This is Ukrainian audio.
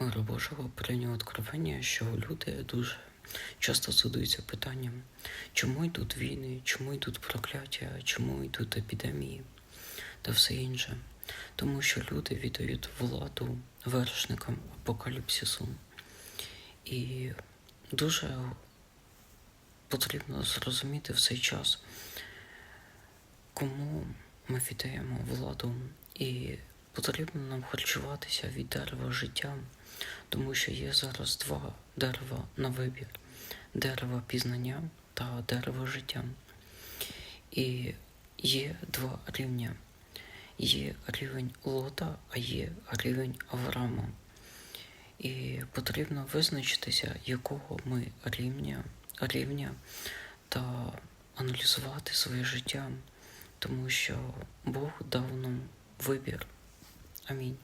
миру Божого прийняв откровення, що люди дуже часто задаються питанням, чому йдуть війни, чому йдуть прокляття, чому йдуть епідемії та все інше. Тому що люди віддають владу вершникам апокаліпсису. І дуже потрібно зрозуміти в цей час, кому ми віддаємо владу, і потрібно нам харчуватися від дерева життя, тому що є зараз два дерева на вибір: дерево пізнання та дерево життя. І є два рівня. Є рівень Лота, а є рівень Авраама. І потрібно визначитися, якого ми рівня, рівня та аналізувати своє життя, тому що Бог дав нам вибір. Амінь.